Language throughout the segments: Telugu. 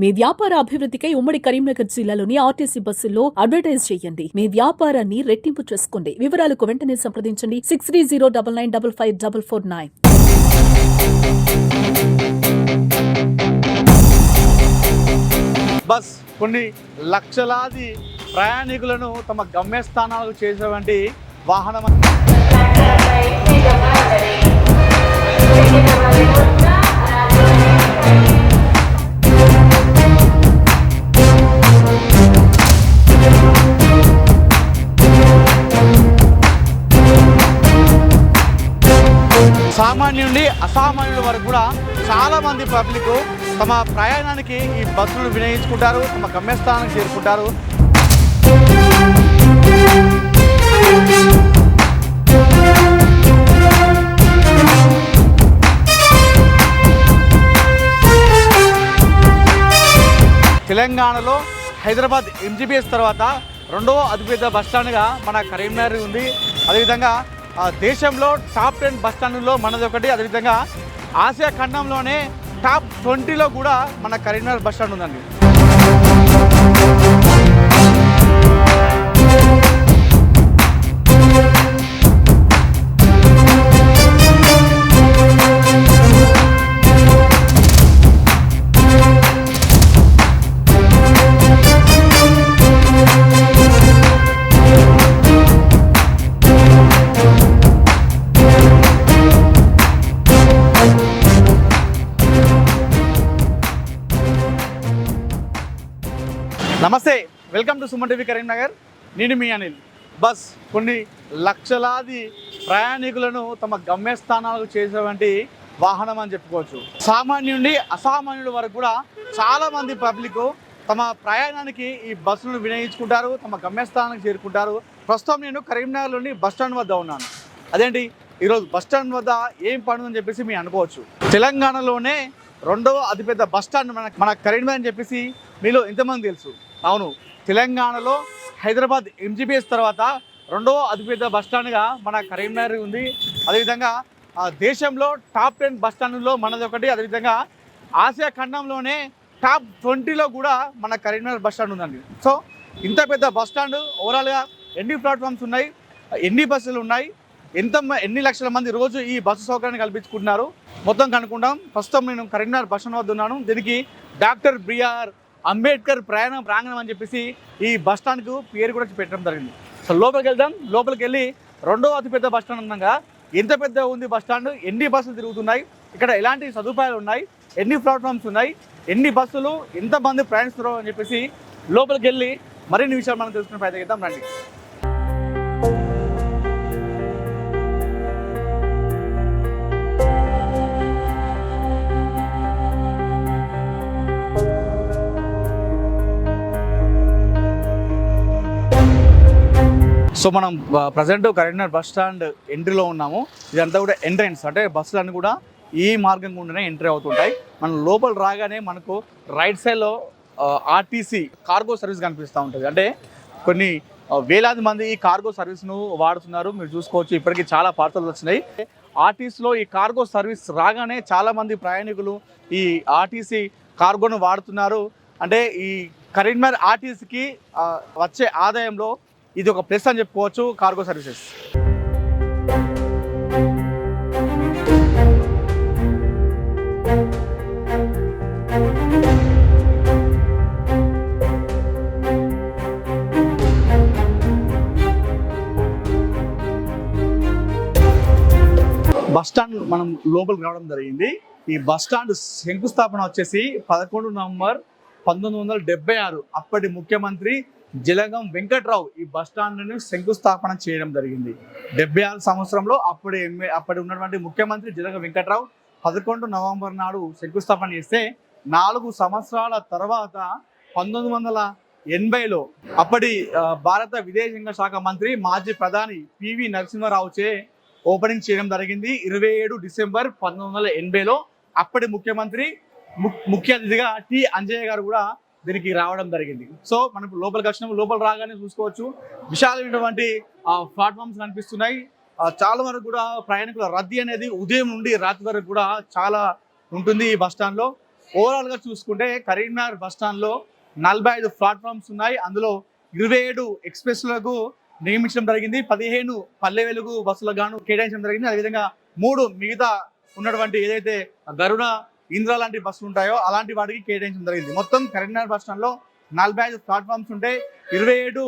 మీ వ్యాపార అభివృద్ధికై ఉమ్మడి కరీంనగర్ జిల్లాలోని ఆర్టీసీ బస్సుల్లో అడ్వర్టైజ్ చేయండి. మీ వ్యాపారాన్ని రెట్టింపు చేసుకోండి. వివరాలకు వెంటనే సంప్రదించండి. Six three zero double nine double five double four nine. Bus కొన్ని లక్షలాది ప్రయాణికులను తమ గమ్యస్థానాలకు చేసేటువంటి వాహనం. నుండి అసామాన్యుల వరకు కూడా చాలామంది పబ్లిక్ తమ ప్రయాణానికి ఈ బస్సులు వినియోగించుకుంటారు తమ గమ్యస్థానానికి చేరుకుంటారు. తెలంగాణలో హైదరాబాద్ ఎంజీబీఎస్ తర్వాత రెండవ అతిపెద్ద బస్ స్టాండ్గా మన కరీంనగర్ ఉంది. అదేవిధంగా దేశంలో టాప్ టెన్ బస్ స్టాండ్లో మనది ఒకటి అదేవిధంగా ఆసియా ఖండంలోనే టాప్ ట్వంటీలో కూడా మన కరీంనగర్ బస్ స్టాండ్ ఉందండి. To Suman TV Karimnagar. నేను మీ అనిల్. బస్ కొన్ని లక్షలాది ప్రయాణికులను తమ గమ్యస్థానాలకు చేసేటువంటి వాహనం అని చెప్పుకోవచ్చు. సామాన్యుడి అసామాన్యుల వరకు కూడా చాలామంది పబ్లిక్ తమ ప్రయాణానికి ఈ బస్సులను వినియోగించుకుంటారు తమ గమ్యస్థానానికి చేరుకుంటారు. ప్రస్తుతం నేను కరీంనగర్లోని బస్ స్టాండ్ వద్ద ఉన్నాను. అదేంటి? ఈరోజు బస్ స్టాండ్ వద్ద ఏం పని అని చెప్పేసి మీరు అనుకోవచ్చు. తెలంగాణలోనే రెండవ అతిపెద్ద బస్ స్టాండ్ మన మన కరీంనగర్ అని చెప్పేసి మీలో ఎంతమంది తెలుసు? అవును తెలంగాణలో హైదరాబాద్ ఎంజీబీఎస్ తర్వాత రెండవ అతిపెద్ద బస్ స్టాండ్గా మన కరీంనగర్ ఉంది. అదేవిధంగా ఆ, దేశంలో టాప్ టెన్ బస్ స్టాండ్లో మనది ఒకటి. అదేవిధంగా ఆసియా ఖండంలోనే టాప్ ట్వంటీలో కూడా మన కరీంనగర్ బస్ స్టాండ్ ఉందండి. సో ఇంత పెద్ద బస్ స్టాండ్ ఓవరాల్గా ఎన్ని ప్లాట్ఫామ్స్ ఉన్నాయి ఎన్ని బస్సులు ఉన్నాయి ఎంత ఎన్ని లక్షల మంది రోజు ఈ బస్సు సౌకర్యాన్ని కల్పించుకుంటున్నారు మొత్తం కనుక్కుంటాం ప్రస్తుతం నేను కరీంనగర్ బస్ స్టాండ్ వద్ద ఉన్నాను. దీనికి డాక్టర్ బిఆర్ అంబేద్కర్ ప్రయాణం ప్రాంగణం అని చెప్పేసి ఈ బస్ స్టాండ్కు పేరు కూడా పెట్టడం జరిగింది. సో లోపలికి వెళ్దాం. లోపలికి వెళ్ళి రెండో అతిపెద్ద బస్ స్టాండ్ ఉన్నాగా ఎంత పెద్ద ఉంది బస్ స్టాండ్. ఎన్ని బస్సులు తిరుగుతున్నాయి? ఇక్కడ ఎలాంటి సదుపాయాలు ఉన్నాయి? ఎన్ని ప్లాట్ఫామ్స్ ఉన్నాయి? ఎన్ని బస్సులు? ఎంతమంది ప్రయాణిస్తున్నారు అని చెప్పేసి లోపలికి వెళ్ళి మరిన్ని విషయాలు మనం తెలుసుకునే ప్రయత్నం చేద్దాం. రండి. సో మనం ప్రజెంట్ కరీంనగర్ బస్ స్టాండ్ ఎంట్రీలో ఉన్నాము. ఇదంతా కూడా ఎంట్రన్స్ అంటే బస్సులు అన్నీ కూడా ఈ మార్గం గుండానే ఎంట్రీ అవుతుంటాయి. మనం లోపల రాగానే మనకు రైట్ సైడ్లో ఆర్టీసీ కార్గో సర్వీస్ కనిపిస్తూ ఉంటుంది. అంటే కొన్ని వేలాది మంది ఈ కార్గో సర్వీస్ను వాడుతున్నారు. మీరు చూసుకోవచ్చు ఇప్పటికీ చాలా పార్సల్స్ వచ్చినాయి. ఆర్టీసీలో ఈ కార్గో సర్వీస్ రాగానే చాలామంది ప్రయాణికులు ఈ ఆర్టీసీ కార్గోను వాడుతున్నారు. అంటే ఈ కరీంనగర్ ఆర్టీసీకి వచ్చే ఆదాయంలో ఇది ఒక ప్లస్ అని చెప్పుకోవచ్చు కార్గో సర్వీసెస్. బస్ స్టాండ్ మనం లోపలికి రావడం జరిగింది. ఈ బస్ స్టాండ్ శంకుస్థాపన వచ్చేసి పదకొండు నవంబర్ పంతొమ్మిది వందల డెబ్బై ఆరు అప్పటి ముఖ్యమంత్రి జలగం వెంకట్రావు ఈ బస్ శంకుస్థాపన చేయడం జరిగింది. డెబ్బై ఆరు సంవత్సరంలో అప్పుడు ఎంఏ అప్పటి ఉన్నటువంటి ముఖ్యమంత్రి జలగం వెంకట్రావు పదకొండు నవంబర్ నాడు శంకుస్థాపన చేస్తే నాలుగు సంవత్సరాల తర్వాత పంతొమ్మిది వందల ఎనభైలో అప్పటి భారత విదేశాంగ శాఖ మంత్రి మాజీ ప్రధాని పివి నరసింహారావుచే ఓపెనింగ్ చేయడం జరిగింది. ఇరవై ఏడు డిసెంబర్ పంతొమ్మిది వందల ఎనభైలో అప్పటి ముఖ్యమంత్రి ము- ముఖ్య అతిథిగా టి అంజయ్య గారు కూడా దీనికి రావడం జరిగింది. సో మనం లోపలికి వచ్చినాం లోపల రాగానే చూసుకోవచ్చు. విశాలమైనటువంటి ప్లాట్ఫామ్స్ కనిపిస్తున్నాయి. చాలా వరకు కూడా ప్రయాణికుల రద్దీ అనేది ఉదయం నుండి రాత్రి వరకు కూడా చాలా ఉంటుంది ఈ బస్ స్టాండ్లో ఓవరాల్గా చూసుకుంటే కరీంనగర్ బస్ స్టాండ్లో నలభై ఐదు ప్లాట్ఫామ్స్ ఉన్నాయి. అందులో ఇరవై ఏడు ఎక్స్ప్రెస్లకు నియమించడం జరిగింది. పదిహేను పల్లె వెలుగు బస్సులకు గాను కేటాయించడం జరిగింది. అదేవిధంగా మూడు మిగతా ఉన్నటువంటి ఏదైతే గరుడ ఇంద్ర లాంటి బస్సులు ఉంటాయో అలాంటి వాటికి కేటాయించడం జరిగింది. మొత్తం కరీంనగర్ బస్ స్టాండ్లో నలభై ఐదు ప్లాట్ఫామ్స్ ఉంటాయి ఇరవై ఏడు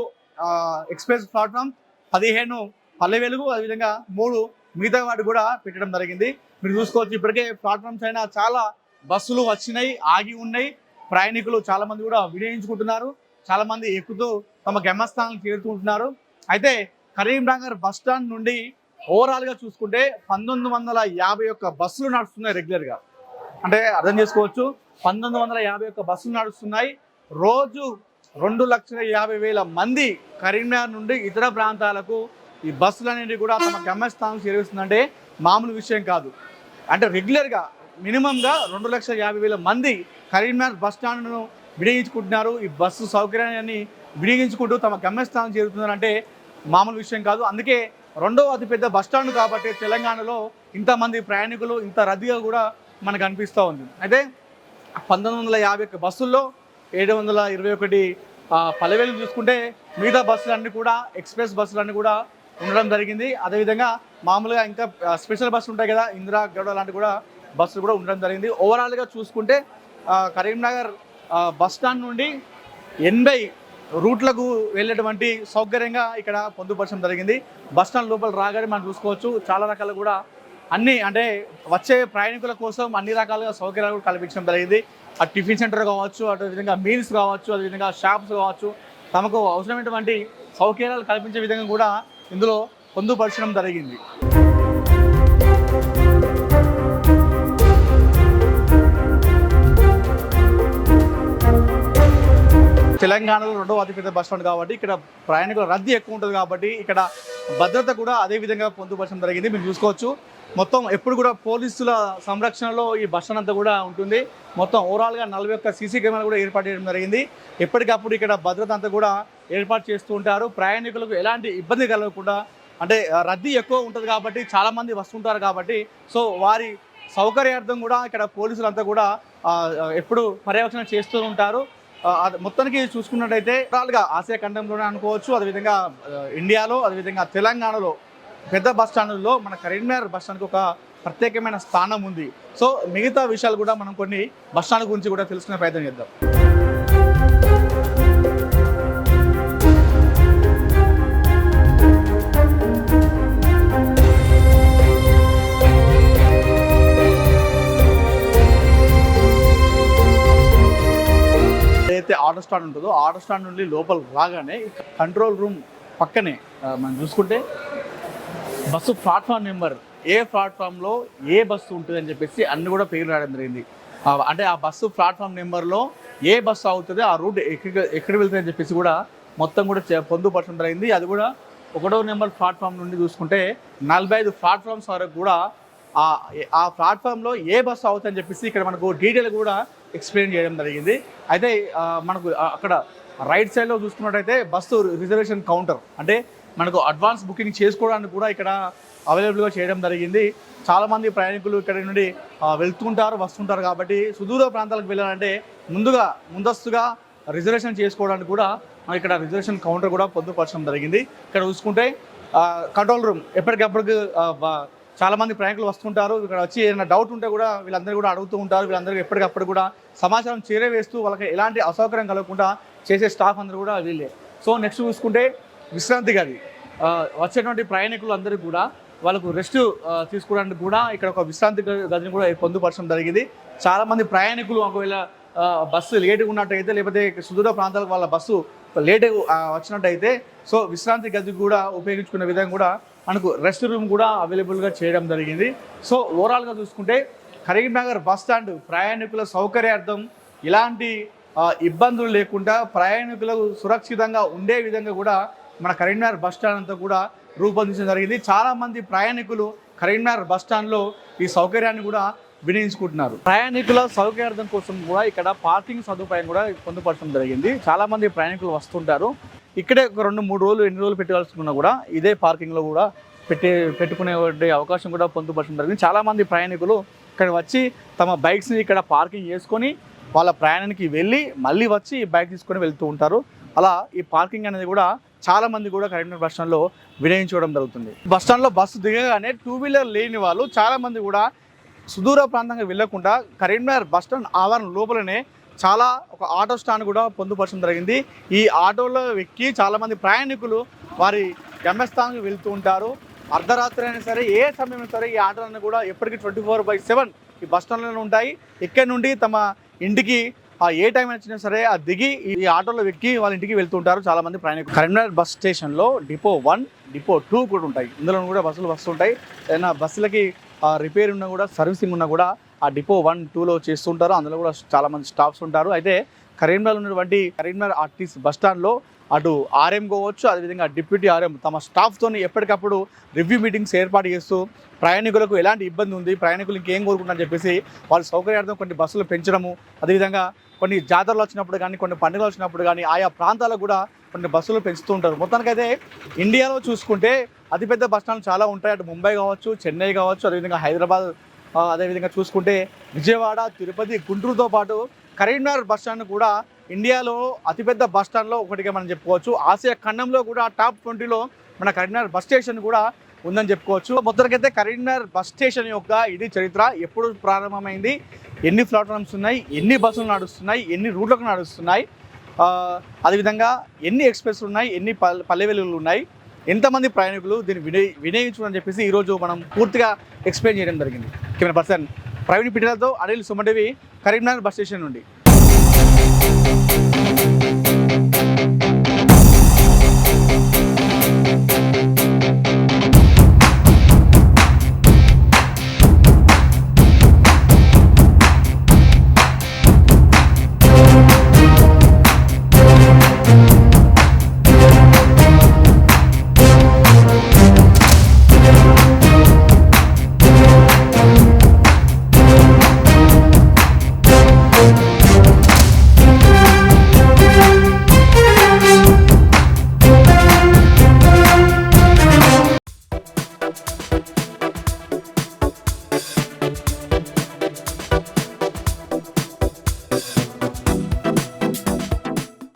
ఎక్స్ప్రెస్ ప్లాట్ఫామ్ పదిహేను పల్లె వెలుగు అదేవిధంగా మూడు మిగతా వాటి కూడా పెట్టడం జరిగింది. మీరు చూసుకోవచ్చు ఇప్పటికే ప్లాట్ఫామ్స్ అయినా చాలా బస్సులు వచ్చినాయి ఆగి ఉన్నాయి. ప్రయాణికులు చాలా మంది కూడా వినియోగించుకుంటున్నారు. చాలా మంది ఎక్కుతూ తమ గమ్యస్థానాలకు చేరుతుంటున్నారు అయితే కరీంనగర్ బస్ స్టాండ్ నుండి ఓవరాల్గా చూసుకుంటే పంతొమ్మిది వందల యాభై ఒక్క బస్సులు నడుస్తున్నాయి రెగ్యులర్గా అంటే అర్థం చేసుకోవచ్చు. పంతొమ్మిది వందల యాభై ఒక్క బస్సులు నడుస్తున్నాయి. రోజు రెండు లక్షల యాభై వేల మంది కరీంనగర్ నుండి ఇతర ప్రాంతాలకు ఈ బస్సులు అనేవి కూడా తమ గమ్యస్థానం చేరుస్తుందంటే మామూలు విషయం కాదు. అంటే రెగ్యులర్గా మినిమంగా రెండు లక్షల యాభై వేల మంది కరీంనగర్ బస్ స్టాండ్ను వినియోగించుకుంటున్నారు. ఈ బస్సు సౌకర్యాన్ని వినియోగించుకుంటూ తమ గమ్యస్థానం చేరుతున్నారంటే మామూలు విషయం కాదు. అందుకే రెండవ అతిపెద్ద బస్ స్టాండ్ కాబట్టి తెలంగాణలో ఇంతమంది ప్రయాణికులు ఇంత రద్దీగా కూడా మనకు అనిపిస్తూ ఉంది. అయితే పంతొమ్మిది వందల యాభై ఒక్క బస్సుల్లో ఏడు వందల ఇరవై ఒకటి పల్లెవేలు చూసుకుంటే మిగతా బస్సులన్నీ కూడా ఎక్స్ప్రెస్ బస్సులన్నీ కూడా ఉండడం జరిగింది. అదేవిధంగా మామూలుగా ఇంకా స్పెషల్ బస్సులు ఉంటాయి కదా ఇందిరా గౌడ లాంటి కూడా బస్సులు కూడా ఉండడం జరిగింది. ఓవరాల్గా చూసుకుంటే కరీంనగర్ బస్ స్టాండ్ నుండి ఎనభై రూట్లకు వెళ్ళేటువంటి సౌకర్యంగా ఇక్కడ పొందుపరచడం జరిగింది. బస్ స్టాండ్ లోపల రాగానే మనం చూసుకోవచ్చు. చాలా రకాల కూడా అన్ని అంటే వచ్చే ప్రయాణికుల కోసం అన్ని రకాలుగా సౌకర్యాలు కూడా కల్పించడం జరిగింది. అటు టిఫిన్ సెంటర్ కావచ్చు అటు విధంగా మీల్స్ కావచ్చు అదేవిధంగా షాప్స్ కావచ్చు తమకు అవసరమైనటువంటి సౌకర్యాలు కల్పించే విధంగా కూడా ఇందులో పొందుపరచడం జరిగింది. తెలంగాణలో రెండవ అతిపెద్ద బస్ స్టాండ్ కాబట్టి ఇక్కడ ప్రయాణికుల రద్దీ ఎక్కువ ఉంటుంది కాబట్టి ఇక్కడ భద్రత కూడా అదే విధంగా పొందుపరచడం జరిగింది. మీరు చూసుకోవచ్చు. మొత్తం ఎప్పుడు కూడా పోలీసుల సంరక్షణలో ఈ బస్ స్టాండ్ అంతా కూడా ఉంటుంది. మొత్తం ఓవరాల్గా నలభై ఒక్క సీసీ కెమెరాలు కూడా ఏర్పాటు చేయడం జరిగింది. ఎప్పటికప్పుడు ఇక్కడ భద్రత అంతా కూడా ఏర్పాటు చేస్తూ ఉంటారు. ప్రయాణికులకు ఎలాంటి ఇబ్బంది కలగకుండా అంటే రద్దీ ఎక్కువ ఉంటుంది కాబట్టి చాలామంది వస్తుంటారు కాబట్టి సో వారి సౌకర్యార్థం కూడా ఇక్కడ పోలీసులంతా కూడా ఎప్పుడు పర్యవేక్షణ చేస్తూ ఉంటారు. మొత్తానికి చూసుకున్నట్టయితే ఓవరాల్గా ఆసియా ఖండంలోనే అనుకోవచ్చు. అదేవిధంగా ఇండియాలో అదేవిధంగా తెలంగాణలో పెద్ద బస్ స్టాండ్లో మన కరీంనగర్ బస్ స్టాండ్కి ఒక ప్రత్యేకమైన స్థానం ఉంది. సో మిగతా విషయాలు కూడా మనం కొన్ని బస్ స్టాండ్ గురించి కూడా తెలుసుకునే ప్రయత్నం చేద్దాం. స్టాండ్ ఉంటుందో ఆటో స్టాండ్ నుండి లోపల రాగానే కంట్రోల్ రూమ్ పక్కనే మనం చూసుకుంటే బస్సు ప్లాట్ఫామ్ నెంబర్ ఏ ప్లాట్ఫామ్లో ఏ బస్సు ఉంటుంది అని చెప్పేసి అన్ని కూడా పేర్లు రాయడం జరిగింది. అంటే ఆ బస్సు ప్లాట్ఫామ్ నెంబర్లో ఏ బస్సు అవుతుంది ఆ రూట్ ఎక్కడ ఎక్కడ వెళ్తుంది అని చెప్పేసి కూడా మొత్తం కూడా చే- పొందుపరచడం జరిగింది. అది కూడా ఒకటో నెంబర్ ప్లాట్ఫామ్ నుండి చూసుకుంటే నలభై ఐదు ప్లాట్ఫామ్స్ వరకు కూడా ఆ ఆ ప్లాట్ఫామ్లో ఏ బస్సు అవుతుందని చెప్పేసి ఇక్కడ మనకు డీటెయిల్ కూడా ఎక్స్ప్లెయిన్ చేయడం జరిగింది. అయితే మనకు అక్కడ రైట్ సైడ్లో చూసుకున్నట్టయితే బస్సు రిజర్వేషన్ కౌంటర్. అంటే మనకు అడ్వాన్స్ బుకింగ్ చేసుకోవడానికి కూడా ఇక్కడ అవైలబుల్గా చేయడం జరిగింది. చాలామంది ప్రయాణికులు ఇక్కడ నుండి వెళ్తుంటారు వస్తుంటారు కాబట్టి సుదూర ప్రాంతాలకు వెళ్ళాలంటే ముందుగా ముందస్తుగా రిజర్వేషన్ చేసుకోవడానికి కూడా ఇక్కడ రిజర్వేషన్ కౌంటర్ కూడా పొందుపరచడం జరిగింది. ఇక్కడ చూసుకుంటే కంట్రోల్ రూమ్ ఎప్పటికప్పటికి చాలామంది ప్రయాణికులు వస్తుంటారు. ఇక్కడ వచ్చి ఏదైనా డౌట్ ఉంటే కూడా వీళ్ళందరూ కూడా అడుగుతూ ఉంటారు. వీళ్ళందరూ ఎప్పటికప్పుడు కూడా సమాచారం చేరవేస్తూ వాళ్ళకి ఎలాంటి అసౌకర్యం కలగకుండా చేసే స్టాఫ్ అందరూ కూడా వీళ్ళే. సో నెక్స్ట్ చూసుకుంటే విశ్రాంతి గది. వచ్చేటువంటి ప్రయాణికులు అందరూ కూడా వాళ్ళకు రెస్ట్ తీసుకోవడానికి కూడా ఇక్కడ ఒక విశ్రాంతి గదిని కూడా పొందుపరచడం జరిగింది. చాలామంది ప్రయాణికులు ఒకవేళ బస్సు లేటుగా ఉన్నట్టయితే లేకపోతే సుదూర ప్రాంతాలకు వాళ్ళ బస్సు లేట్ వచ్చినట్టయితే సో విశ్రాంతి గది కూడా ఉపయోగించుకునే విధంగా కూడా మనకు రెస్ట్ రూమ్ కూడా అవైలబుల్గా చేయడం జరిగింది. సో ఓవరాల్గా చూసుకుంటే కరీంనగర్ బస్ స్టాండ్ ప్రయాణికుల సౌకర్యార్థం ఇలాంటి ఇబ్బందులు లేకుండా ప్రయాణికులకు సురక్షితంగా ఉండే విధంగా కూడా మన కరీంనగర్ బస్ స్టాండ్ అంతా కూడా రూపొందించడం జరిగింది. చాలామంది ప్రయాణికులు కరీంనగర్ బస్ స్టాండ్లో ఈ సౌకర్యాన్ని కూడా వినియోగించుకుంటున్నారు. ప్రయాణికుల సౌకర్యార్థం కోసం కూడా ఇక్కడ పార్కింగ్ సదుపాయం కూడా పొందుపరచడం జరిగింది. చాలామంది ప్రయాణికులు వస్తుంటారు. ఇక్కడే ఒక రెండు మూడు రోజులు ఎన్ని రోజులు పెట్టాల్సుకున్నా కూడా ఇదే పార్కింగ్లో కూడా పెట్టి పెట్టుకునే అవకాశం కూడా పొందుపరచడం జరిగింది. చాలామంది ప్రయాణికులు ఇక్కడ వచ్చి తమ బైక్స్ని ఇక్కడ పార్కింగ్ చేసుకొని వాళ్ళ ప్రయాణానికి వెళ్ళి మళ్ళీ వచ్చి ఈ బైక్ తీసుకొని వెళ్తూ ఉంటారు. అలా ఈ పార్కింగ్ అనేది కూడా చాలామంది కూడా కరీంనగర్ బస్ స్టాండ్లో వినియోగించుకోవడం జరుగుతుంది. బస్ స్టాండ్లో బస్సు దిగగానే టూ వీలర్ లేని వాళ్ళు చాలామంది కూడా సుదూర ప్రాంతంగా వెళ్ళకుండా కరీంనగర్ బస్ స్టాండ్ ఆవరణ లోపలనే చాలా ఒక ఆటో స్టాండ్ కూడా పొందుపరచడం జరిగింది. ఈ ఆటోలో ఎక్కి చాలామంది ప్రయాణికులు వారి గమ్యస్థానానికి వెళ్తూ ఉంటారు. అర్ధరాత్రి అయినా సరే ఏ సమయం సరే ఈ ఆటోలన్నీ కూడా ఎప్పటికీ ట్వంటీ ఫోర్ బై సెవెన్ ఈ బస్ స్టాండ్లోనే ఉంటాయి. ఇక్కడి నుండి తమ ఇంటికి ఆ ఏ టైం వచ్చినా సరే ఆ దిగి ఈ ఆటోలో ఎక్కి వాళ్ళ ఇంటికి వెళ్తుంటారు ఉంటారు చాలామంది ప్రయాణికులు. కరీంనగర్ బస్ స్టేషన్లో డిపో వన్ డిపో టూ కూడా ఉంటాయి. ఇందులో కూడా బస్సులు వస్తుంటాయి ఏదైనా బస్సులకి రిపేర్ ఉన్నా కూడా సర్వీసింగ్ ఉన్నా కూడా ఆ డిపో వన్ టూలో చేస్తుంటారు. అందులో కూడా చాలామంది స్టాఫ్స్ ఉంటారు. అయితే కరీంనగర్ ఉన్నటువంటి కరీంనగర్ ఆర్టీసీ బస్ స్టాండ్లో అటు ఆర్ఎం కావచ్చు అదేవిధంగా డిప్యూటీ ఆర్ఎం తమ స్టాఫ్తో ఎప్పటికప్పుడు రివ్యూ మీటింగ్స్ ఏర్పాటు చేస్తూ ప్రయాణికులకు ఎలాంటి ఇబ్బంది ఉంది ప్రయాణికులు ఇంకేం కోరుకుంటారని చెప్పేసి వాళ్ళ సౌకర్యార్థం కొన్ని బస్సులు పెంచడము అదేవిధంగా కొన్ని జాతరలు వచ్చినప్పుడు కానీ కొన్ని పండుగలు వచ్చినప్పుడు కానీ ఆయా ప్రాంతాలకు కూడా కొన్ని బస్సులు పెంచుతూ ఉంటారు. మొత్తానికైతే ఇండియాలో చూసుకుంటే అతిపెద్ద బస్ స్టాండ్లు చాలా ఉంటాయి. అటు ముంబై కావచ్చు చెన్నై కావచ్చు అదేవిధంగా హైదరాబాద్ అదేవిధంగా చూసుకుంటే విజయవాడ తిరుపతి గుంటూరుతో పాటు కరీంనగర్ బస్ స్టాండ్ కూడా ఇండియాలో అతిపెద్ద బస్ స్టాండ్లో ఒకటిగా మనం చెప్పుకోవచ్చు. ఆసియా ఖండంలో కూడా టాప్ ట్వంటీలో మన కరీంనగర్ బస్ స్టేషన్ కూడా ఉందని చెప్పుకోవచ్చు. మొత్తానికైతే కరీంనగర్ బస్ స్టేషన్ యొక్క ఇది చరిత్ర ఎప్పుడు ప్రారంభమైంది? ఎన్ని ప్లాట్ఫామ్స్ ఉన్నాయి? ఎన్ని బస్సులు నడుస్తున్నాయి? ఎన్ని రూట్లకు నడుస్తున్నాయి? అదేవిధంగా ఎన్ని ఎక్స్ప్రెస్లు ఉన్నాయి? ఎన్ని పల్ పల్లె వెలుగులు ఉన్నాయి? ఎంతమంది ప్రయాణికులు దీన్ని వినియోగి వినియోగించుకుని చెప్పేసి ఈరోజు మనం పూర్తిగా ఎక్స్ప్లెయిన్ చేయడం జరిగింది. కెమెరా పర్సన్ ప్రవీణ్ పిటిలతో అనిల్ సుమండవి కరీంనగర్ బస్ స్టేషన్ నుండి.